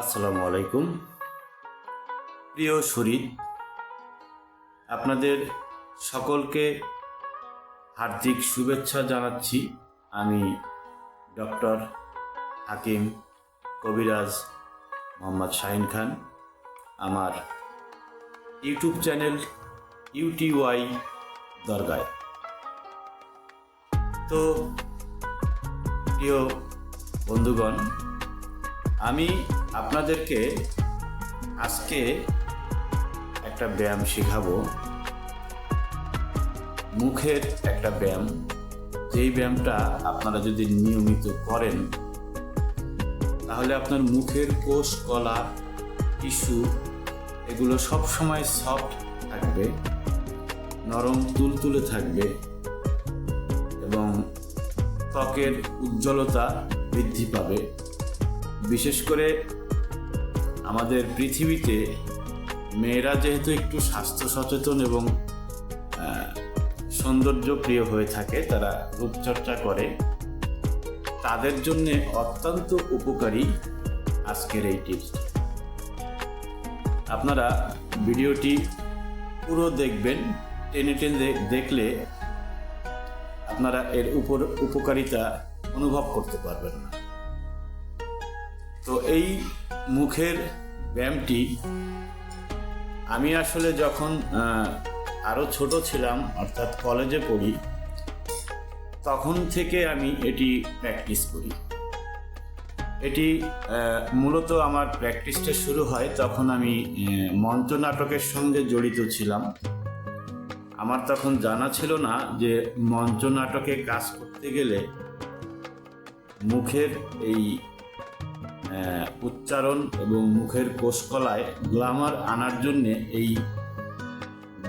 আসসালামু আলাইকুম। প্রিয় শরীর, আপনাদের সকলকে হার্দিক শুভেচ্ছা জানাচ্ছি। আমি ডক্টর হাকিম কবিরাজ মোহাম্মদ শাহিন খান। আমার ইউটিউব চ্যানেল ইউটিওয়াই দরগায়। তো, প্রিয় বন্ধুগণ আমি আপনাদেরকে আজকে একটা ব্যায়াম শেখাবো। মুখের একটা ব্যায়াম। যেই ব্যায়ামটা আপনারা যদি নিয়মিত করেন, তাহলে আপনার মুখের কোষ, কলা, টিস্যু এগুলো সব সময় সফট থাকবে, নরম, তুলতুলে থাকবে এবং ত্বকের উজ্জ্বলতা বৃদ্ধি পাবে। বিশেষ করে আমাদের পৃথিবীতে মেয়েরা যেহেতু একটু স্বাস্থ্য সচেতন এবং সৌন্দর্য প্রিয় হয়ে থাকে, তারা রূপচর্চা করে, তাদের জন্য অত্যন্ত উপকারী আজকের এই টিপসটি আপনারা ভিডিওটি পুরো দেখবেন, টেনে টেনে দেখলে আপনারা এর উপর উপকারিতা অনুভব করতে পারবেন না। তো এই মুখের ব্যায়ামটি আমি আসলে যখন আহ, আরও ছোট ছিলাম অর্থাৎ কলেজে পড়ি তখন থেকে আমি এটি প্র্যাকটিস করি। এটি মূলত আমার প্র্যাকটিসটা শুরু হয় তখন আমি মঞ্চ নাটকের সঙ্গে জড়িত ছিলাম। আমার তখন জানা ছিল না যে মঞ্চ নাটকে কাজ করতে গেলে মুখের এই উচ্চারণ এবং মুখের কোষকলায় গ্লামার আনার জন্যে এই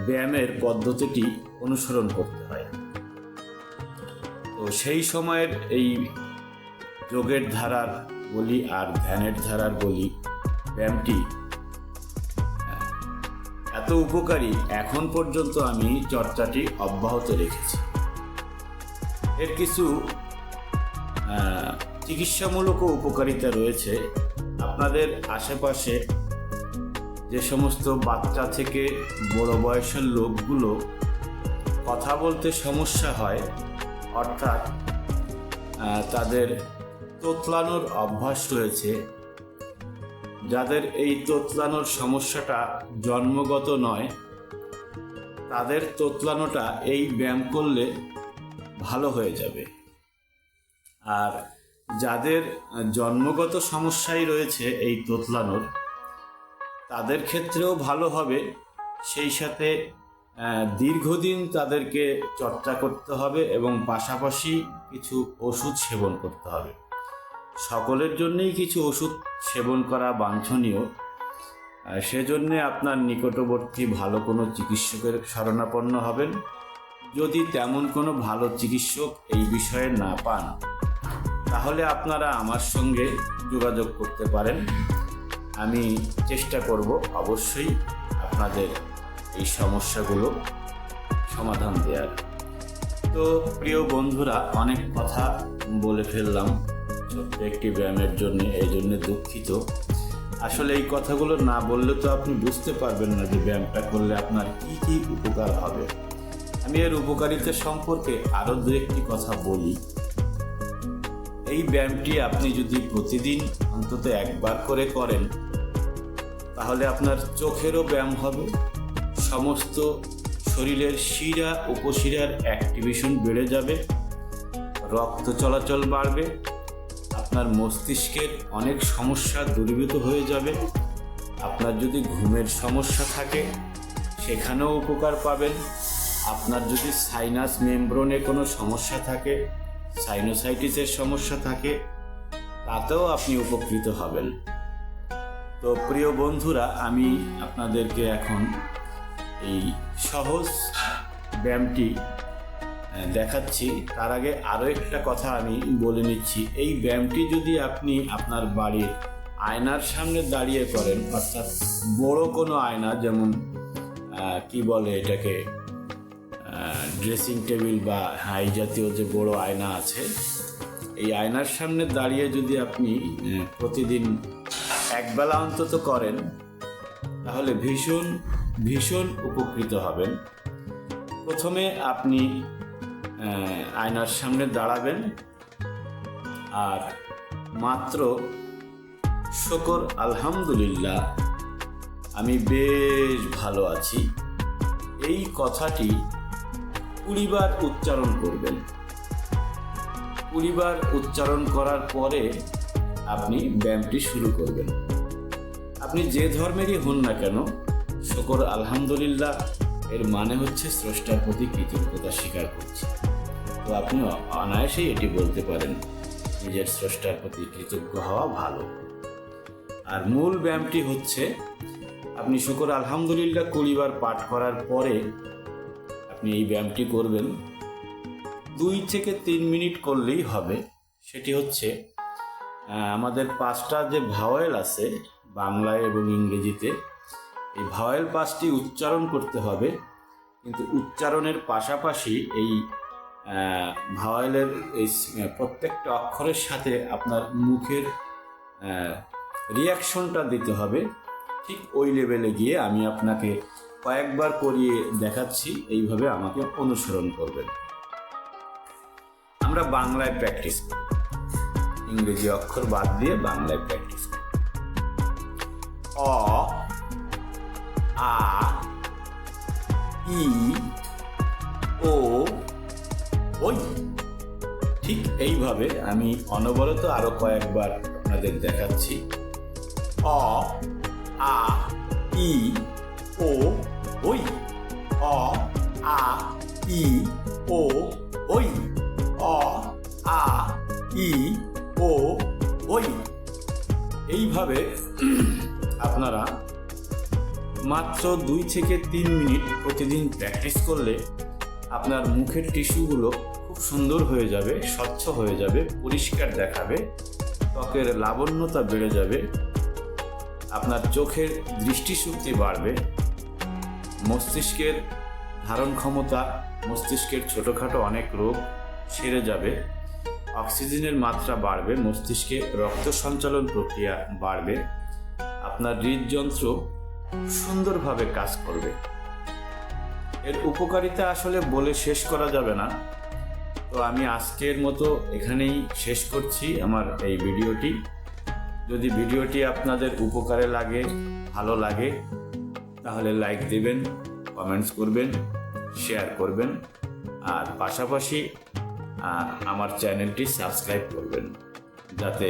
ব্যায়ামের পদ্ধতিটি অনুসরণ করতে হয়। তো সেই সময়ের এই যোগের ধারার বলি আর ধ্যানের ধারার বলি ব্যায়ামটি এত উপকারী এখন পর্যন্ত আমি চর্চাটি অব্যাহত রেখেছি। এর কিছু চিকিৎসামূলক উপকারিতা রয়েছে। আপনাদের আশেপাশে যে সমস্ত বাচ্চা থেকে বড় বয়সের লোকগুলো কথা বলতে সমস্যা হয়, অর্থাৎ তাদের তোতলানোর অভ্যাস রয়েছে। যাদের এই তোতলানোর সমস্যাটা জন্মগত নয়, তাদের তোতলানোটা এই ব্যায়াম করলে ভালো হয়ে যাবে। আর যাদের জন্মগত সমস্যাই রয়েছে এই তোতলানোর, তাদের ক্ষেত্রেও ভালো হবে। সেই সাথে দীর্ঘদিন তাদেরকে চর্চা করতে হবে এবং পাশাপাশি কিছু ওষুধ সেবন করতে হবে। সকলের জন্যই কিছু ওষুধ সেবন করা বাঞ্ছনীয়। সেজন্যে আপনার নিকটবর্তী ভালো কোনো চিকিৎসকের শরণাপন্ন হবেন। যদি তেমন কোনো ভালো চিকিৎসক এই বিষয়ে না পান তাহলে আপনারা আমার সঙ্গে যোগাযোগ করতে পারেন। আমি চেষ্টা করব অবশ্যই আপনাদের এই সমস্যাগুলো সমাধান দেওয়ার তো প্রিয় বন্ধুরা, অনেক কথা বলে ফেললাম। ছোট্ট একটি ব্যায়ামের জন্য, এই জন্য দুঃখিত। আসলে এই কথাগুলো না বললে তো আপনি বুঝতে পারবেন না যে ব্যায়ামটা করলে আপনার কি কি উপকার হবে। আমি এর উপকারিতা সম্পর্কে আরও দু একটি কথা বলি। এই ব্যায়ামটি আপনি যদি প্রতিদিন অন্তত একবার করে করেন, তাহলে আপনার চোখেরও ব্যায়াম হবে। সমস্ত শরীরের শিরা, উপশিরার অ্যাক্টিভেশন বেড়ে যাবে। রক্ত চলাচল বাড়বে। আপনার মস্তিষ্কের অনেক সমস্যা দূরীভূত হয়ে যাবে। আপনার যদি ঘুমের সমস্যা থাকে, সেখানেও উপকার পাবেন। আপনার যদি সাইনাস মেমব্রনে কোনো সমস্যা থাকে সাইনোসাইটিসের সমস্যা থাকে, তাতেও আপনি উপকৃত হবেন। তো প্রিয় বন্ধুরা, আমি আপনাদেরকে এখন এই সহজ ব্যায়ামটি দেখাচ্ছি। তার আগে আরও একটা কথা আমি বলে নিচ্ছি। এই ব্যায়ামটি যদি আপনি আপনার বাড়ির আয়নার সামনে দাঁড়িয়ে করেন, অর্থাৎ বড় কোনো আয়না, যেমন কি বলে এটাকে? ড্রেসিং টেবিল বা হাই জাতীয় যে বড় আয়না আছে, এই আয়নার সামনে দাঁড়িয়ে যদি আপনি প্রতিদিন একবেলা অন্তত করেন, তাহলে ভীষণ ভীষণ উপকৃত হবেন। প্রথমে আপনি আয়নার সামনে দাঁড়াবেন, আর মাত্র শকর আলহামদুলিল্লাহ, আমি বেশ ভালো আছি। এই কথাটি কুড়িবার উচ্চারণ করবেন। কুড়িবার উচ্চারণ করার পরে আপনি ব্যায়ামটি শুরু করবেন। আপনি যে ধর্মেরই হন না কেন, শকর আলহামদুলিল্লাহ এর মানে হচ্ছে স্রষ্টার প্রতি কৃতজ্ঞতা স্বীকার করছি। তো আপনি অনায়াসেই এটি বলতে পারেন, নিজের স্রষ্টার প্রতি কৃতজ্ঞ হওয়া ভালো। আর মূল ব্যায়ামটি হচ্ছে, আপনি শুকর আলহামদুলিল্লাহ কুড়িবার পাঠ করার পরে আপনি এই ব্যায়ামটি করবেন। দুই থেকে তিন মিনিট করলেই হবে। সেটি হচ্ছে আমাদের পাঁচটা যে ভাওয়েল আছে বাংলায় এবং ইংরেজিতে, এই ভাওয়েল পাঁচটি উচ্চারণ করতে হবে। কিন্তু উচ্চারণের পাশাপাশি এই ভাওয়েলের এই প্রত্যেকটা অক্ষরের সাথে আপনার মুখের রিয়াকশনটা দিতে হবে। ঠিক ওই লেভেলে গিয়ে আমি আপনাকে কয়েকবার করিয়ে দেখাচ্ছি, এইভাবে আমাকে অনুসরণ করবেন। আমরা বাংলায় প্র্যাকটিস করি। ইংরেজি অক্ষর বাদ দিয়ে বাংলায় প্র্যাকটিস করি। অ, আ, ই, ও, ওই। ঠিক এইভাবে আমি অনবরত আরও কয়েকবার আপনাদের দেখাচ্ছি। অ, আ, ই, ও ওই, অ, আ, ই, ও, ওই, অ, আ, ই, ও, ওই। এইভাবে আপনারা মাত্র দুই থেকে তিন মিনিট প্রতিদিন প্র্যাকটিস করলে আপনার মুখের টিস্যুগুলো খুব সুন্দর হয়ে যাবে, স্বচ্ছ হয়ে যাবে, পরিষ্কার দেখাবে, ত্বকের লাবণ্যতা বেড়ে যাবে, আপনার চোখের দৃষ্টিশক্তি বাড়বে মস্তিষ্কের ধারণ ক্ষমতা, মস্তিষ্কের ছোটোখাটো অনেক রোগ সেরে যাবে। অক্সিজেনের মাত্রা বাড়বে, মস্তিষ্কে রক্ত সঞ্চালন প্রক্রিয়া বাড়বে। আপনার হৃদযন্ত্র সুন্দরভাবে কাজ করবে। এর উপকারিতা আসলে বলে শেষ করা যাবে না। তো আমি আজকের মতো এখানেই শেষ করছি আমার এই ভিডিওটি। যদি ভিডিওটি আপনাদের উপকারে লাগে, ভালো লাগে তাহলে লাইক দেবেন কমেন্টস করবেন শেয়ার করবেন, আর পাশাপাশি আমার চ্যানেলটি সাবস্ক্রাইব করবেন, যাতে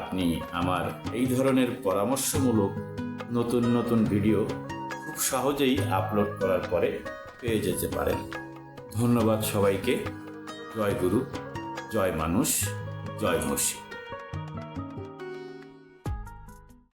আপনি আমার এই ধরনের পরামর্শমূলক নতুন নতুন ভিডিও খুব সহজেই আপলোড করার পরে পেয়ে যেতে পারেন। ধন্যবাদ সবাইকে। জয় গুরু, জয় মানুষ, জয় মসিদ